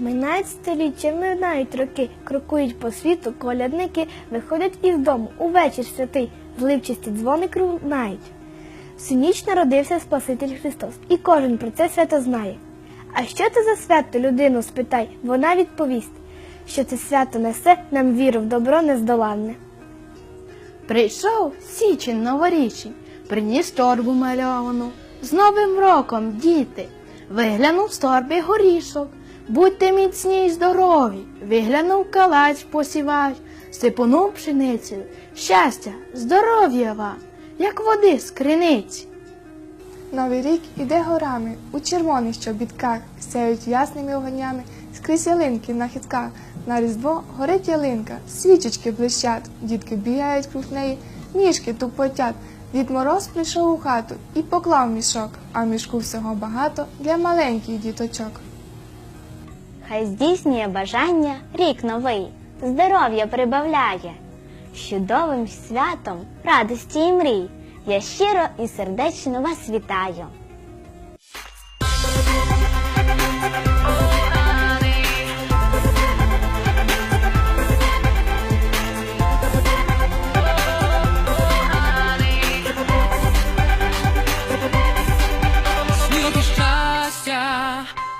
Минають століття, минають роки, крокують по світу колядники, виходять із дому у вечір святий, зливчасті дзвоник лунають. Всю ніч народився Спаситель Христос, і кожен про це свято знає. А що це за свято людину спитай, вона відповість, що це свято несе нам віру в добро нездоланне. Прийшов січень новорічний, приніс торбу мальовану. З Новим роком, діти, виглянув з торби горішок. Будьте міцні й здорові, виглянув калач посівач, сипонув пшеницю. Щастя, здоров'я вам, як води з. Новий рік іде горами, у червоних щобітках, сяють ясними огнями, скрізь ялинки на хитках. На різдво горить ялинка, свічечки блищать, дітки бігають круг неї, ніжки тупотять. Дід Мороз прийшов у хату і поклав мішок, а в мішку всього багато для маленьких діточок. Хай здійснює бажання рік новий, здоров'я прибавляє. З Чудовим святом радості і мрій. Я щиро і сердечно вас вітаю.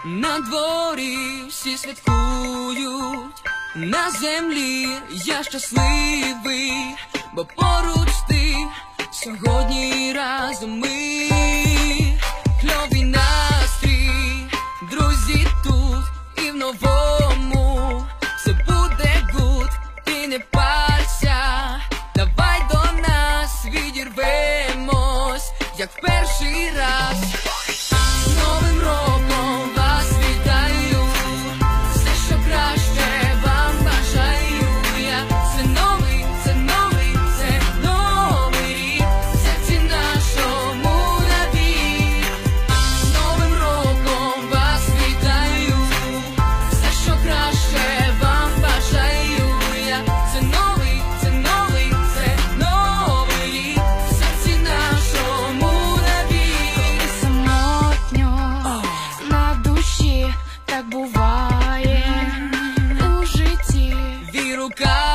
На дворі всі святкують. На землі я щасливий, бо поруч ти сьогодні разом ми. quero.